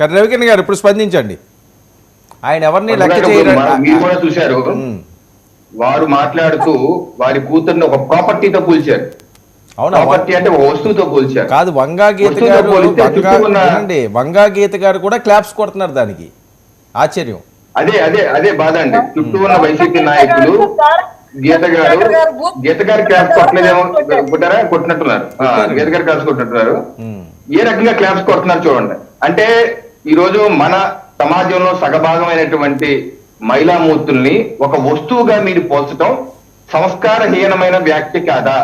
కానీ రవికిరణ్ గారు ఇప్పుడు స్పందించండి. ఆయన ఎవరిని లెక్క చేయరు మీరు కూడా చూశారు. వారు మాట్లాడుతూ వారి కూతుర్ని ఒక ప్రాపర్టీతో కూల్చారు. అవునా? ప్రాపర్టీ అంటే ఒక వస్తువుతో కూల్చారు. కాదు వంగా గీత గారు పోలిస్తే వంగా గీత గారు కూడా క్లాప్స్ కొడుతున్నారు దానికి. ఆశ్చర్యం. అదే అదే అదే బాధ అండి. చుట్టూ ఉన్న వైసీపీ నాయకులు గీత గారు గీత గారి క్లాప్స్ కొట్టలేదేమో కొట్టారా. కొట్టినట్టున్నారు. గీత గారి క్లాప్స్ కొట్టినట్టున్నారు. ఏ రకంగా క్లాప్స్ కొడుతున్నారు చూడండి. అంటే ఈరోజు మన సమాజంలో సగభాగమైనటువంటి మహిళామూర్తుల్ని ఒక వస్తువుగా మీరు పోల్చడం సంస్కారహీనమైన వ్యాఖ్య కాదా?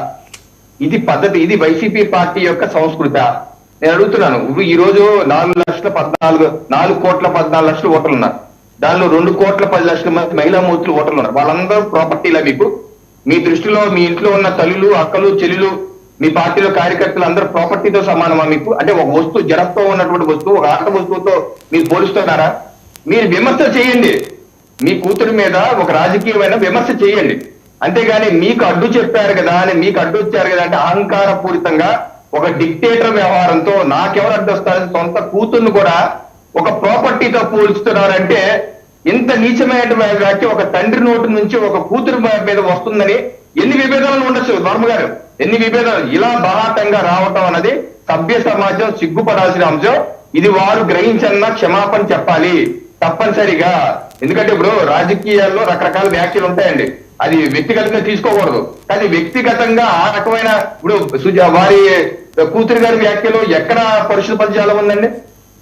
ఇది పద్ధతి ఇది వైసీపీ పార్టీ యొక్క సంస్కృత. నేను అడుగుతున్నాను ఈ రోజు నాలుగు లక్షల పద్నాలుగు నాలుగు కోట్ల పద్నాలుగు లక్షల ఓటర్లు ఉన్నారు దానిలో రెండు కోట్ల పది లక్షల మంది మహిళా మూర్తులు ఓటర్లు ఉన్నారు వాళ్ళందరూ ప్రాపర్టీలా మీకు. మీ దృష్టిలో మీ ఇంట్లో ఉన్న తల్లులు అక్కలు చెల్లెలు మీ పార్టీలో కార్యకర్తలు అందరూ ప్రాపర్టీతో సమానమా మీకు? అంటే ఒక వస్తువు జడతో ఉన్నటువంటి వస్తువు ఒక ఆట వస్తువుతో మీరు పోలుస్తున్నారా? మీరు విమర్శ చేయండి. మీ కూతురు మీద ఒక రాజకీయమైన విమర్శ చేయండి. అంతేగాని మీకు అడ్డు చెప్పారు కదా అని మీకు అడ్డు వచ్చారు కదా అంటే అహంకార పూరితంగా ఒక డిక్టేటర్ వ్యవహారంతో నాకెవరు అడ్డు వస్తారని సొంత కూతుర్ని కూడా ఒక ప్రాపర్టీతో పోల్చుతున్నారంటే ఇంత నీచమైన వ్యాఖ్య ఒక తండ్రి నోటు నుంచి ఒక కూతురు మీద వస్తుందని ఎన్ని విభేదాలు ఉండొచ్చు? వర్మ గారు ఎన్ని విభేదాలు? ఇలా బలాటంగా రావటం అన్నది సభ్య సమాజం సిగ్గుపడాల్సిన అంశం. ఇది వారు గ్రహించన్న క్షమాపణ చెప్పాలి. తప్పనిసరిగా. ఎందుకంటే ఇప్పుడు రాజకీయాల్లో రకరకాల వ్యాఖ్యలు ఉంటాయండి. అది వ్యక్తిగతంగా తీసుకోకూడదు. కానీ వ్యక్తిగతంగా ఆ రకమైన ఇప్పుడు వారి కూతురు గారి వ్యాఖ్యలు ఎక్కడ పరిశుద్ధ ఉందండి?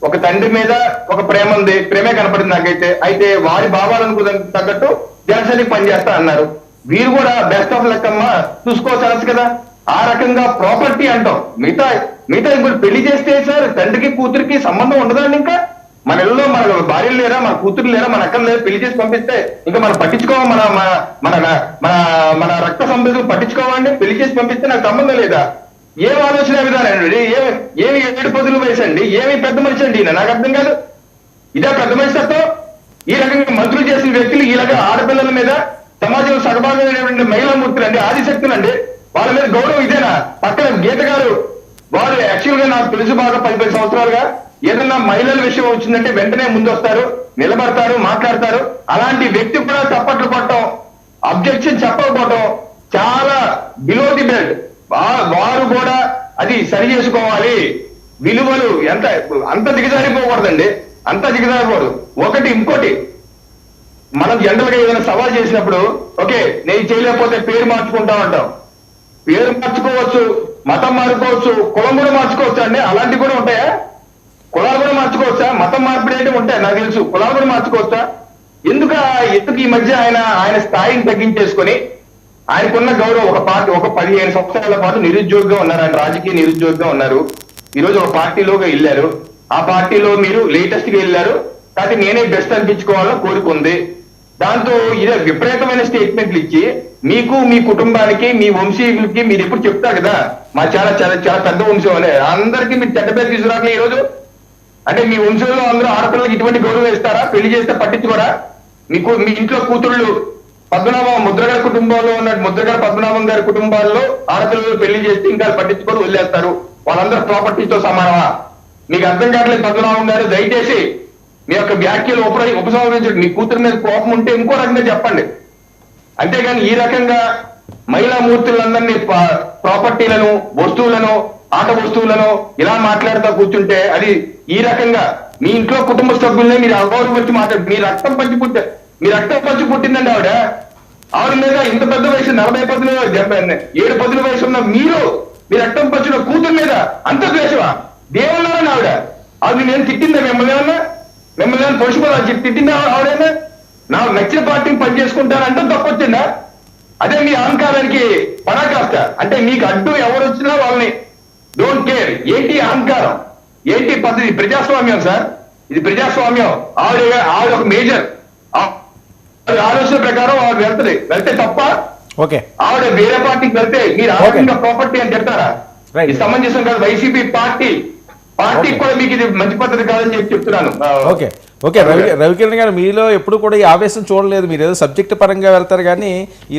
ఒక తండ్రి మీద ఒక ప్రేమ ఉంది. ప్రేమే కనపడింది నాకైతే. అయితే వారి భావాలకు తగ్గట్టు జనసేనకి పనిచేస్తా అన్నారు. వీరు కూడా బెస్ట్ ఆఫ్ లెక్కమ్మ చూసుకోవచ్చు కదా. ఆ రకంగా ప్రాపర్టీ అంటాం. మిగతా మిగతా ఇప్పుడు పెళ్ళి చేస్తే సార్ తండ్రికి కూతురికి సంబంధం ఉండదండి ఇంకా? మన ఇళ్ళలో మన భార్యలు లేరా మన కూతురు లేరా మన అక్కలు లేరా పెళ్ళి చేసి పంపిస్తే ఇంకా మనం పట్టించుకోవా? మన మన- మన మన రక్త సంబంధం పట్టించుకోవాలండి పెళ్ళి చేసి పంపిస్తే నాకు సంబంధం లేదా? ఏం ఆలోచన విధానం అండి? ఏమి ఏమి ఏడు పదులు వయసు అండి? ఏమి పెద్ద మనిషి అండి నాకు అర్థం కాదు. ఇదే పెద్ద మనిషి తత్వం. ఈ రకంగా మంత్రులు చేసిన వ్యక్తులు ఈ రకంగా ఆడపిల్లల మీద సమాజంలో సగభాగమైనటువంటి మహిళా మూర్తులు అండి ఆదిశక్తులు అండి వాళ్ళ మీద గౌరవం ఇదేనా? పక్కన గీత గారు వారు యాక్చువల్గా నాకు తెలుసు బాగా పది పది సంవత్సరాలుగా. ఏదన్నా మహిళల విషయం వచ్చిందంటే వెంటనే ముందు వస్తారు నిలబడతారు మాట్లాడతారు. అలాంటి వ్యక్తి కూడా చప్పట్లు కొట్టడం అబ్జెక్షన్ చెప్పకపోవటం చాలా బిలో ది బెల్ట్ వారు కూడా అది సరి చేసుకోవాలి. విలువలు ఎంత అంత దిగజారిపోకూడదండి. అంత దిగజారిపోదు ఒకటి ఇంకోటి మనం జనరల్గా ఏదైనా సవాల్ చేసినప్పుడు ఓకే నేను చేయలేకపోతే పేరు మార్చుకుంటా అంటాం. పేరు మార్చుకోవచ్చు మతం మార్చుకోవచ్చు కులం కూడా మార్చుకోవచ్చు అండి. అలాంటివి కూడా ఉంటాయా? కులాలు కూడా మార్చుకోవచ్చా? మతం మార్పిడి అయితే ఉంటాయి నాకు తెలుసు. కులాలు కూడా మార్చుకోవచ్చా? ఎందుకు ఎందుకు ఈ మధ్య ఆయన ఆయన స్థాయిని తగ్గించేసుకొని ఆయనకున్న గౌరవం ఒక పార్టీ ఒక పదిహేను సంవత్సరాల పాటు నిరుద్యోగంగా ఉన్నారు ఆయన రాజకీయ నిరుద్యోగంగా ఉన్నారు. ఈ రోజు ఒక పార్టీలోగా వెళ్ళారు. ఆ పార్టీలో మీరు లేటెస్ట్గా వెళ్ళారు. కాబట్టి నేనే బెస్ట్ అనిపించుకోవాలని కోరిక ఉంది దాంతో ఇదే విపరీతమైన స్టేట్మెంట్లు ఇచ్చి మీకు మీ కుటుంబానికి మీ వంశీయులకి మీరు ఎప్పుడు చెప్తారు కదా? మా చాలా చాలా చాలా పెద్ద వంశం అని. అందరికీ మీరు చెడ్డ పేరు తీసుకురాక ఈ రోజు అంటే మీ వంశంలో అందరూ ఆడపిల్లలకి ఇటువంటి గౌరవం ఇస్తారా పెళ్ళి చేస్తే పట్టించుకోరా? మీకు మీ ఇంట్లో కూతుళ్ళు పద్మనాభం ముద్రగడ కుటుంబంలో ఉన్న ముద్రగడ పద్మనాభం గారి కుటుంబాల్లో ఆడపిల్లలు పెళ్ళి చేస్తే ఇంకా పట్టించుకొని వదిలేస్తారు. వాళ్ళందరూ ప్రాపర్టీతో సమానమా? మీకు అర్థం కావట్లేదు పద్మనాభం గారు దయచేసి మీ యొక్క వ్యాఖ్యలు ఉప ఉపసంహరించండి. మీ కూతురు మీద కోపం ఉంటే ఇంకో రకంగా చెప్పండి. అంతేగాని ఈ రకంగా మహిళా మూర్తులందరినీ పా- ప్రాపర్టీలను వస్తువులను ఆట వస్తువులను ఇలా మాట్లాడుతూ కూర్చుంటే అది ఈ రకంగా మీ ఇంట్లో కుటుంబ సభ్యులనే మీరు అగౌరవించి మాట్లాడు మీ రక్తం పంచి పుట్ట మీ రక్తం పంచి పుట్టిందండి ఆవిడ. ఆవిడ మీద ఇంత పెద్ద వయసు నలభై పదులు డెబ్బై ఏడు పదుల వయసు ఉన్న మీరు మీ రక్తం పంచిన కూతురు మీద అంత ద్వేషమా? దేవుళ్ళని ఆవిడ. ఆవిడ నేను తిట్టిందా మిమ్మల్ని ఏమన్నా? మిమ్మల్ని ఏమన్నా పొడిచిపోదా తిట్టిందా ఆవిడైనా? నాకు నచ్చిన పార్టీని పని చేసుకుంటానంటే తప్పొచ్చిందా అదే మీ అహంకారానికి పరాకాష్ట. అంటే మీకు అడ్డు ఎవరు వచ్చినా వాళ్ళని. డోంట్ కేర్ ఏంటి అహంకారం. ఏంటి పద్ధతి ప్రజాస్వామ్యం సార్. ఇది ప్రజాస్వామ్యం. ఆవిడ ఆవిడ ఒక మేజర్. ఆలోచన ప్రకారం ఆవిడ వెళ్తుంది. వెళ్తే తప్ప ఓకే. ఆవిడ వేరే పార్టీకి వెళ్తే మీరు ఆ Okay. రకంగా ప్రాపర్టీ అని చెప్తారా. ఇది సమంజసం కాదు వైసీపీ పార్టీ. Party Okay. కూడా మీకు ఇది మంచి పద్ధతి కాదని చెప్పి చెప్తున్నాను. ఓకే. ఓకే రవి రవికిరణ్ గారు మీలో ఎప్పుడు కూడా ఈ ఆవేశం చూడలేదు. మీరు ఏదో సబ్జెక్ట్ పరంగా వెళ్తారు కానీ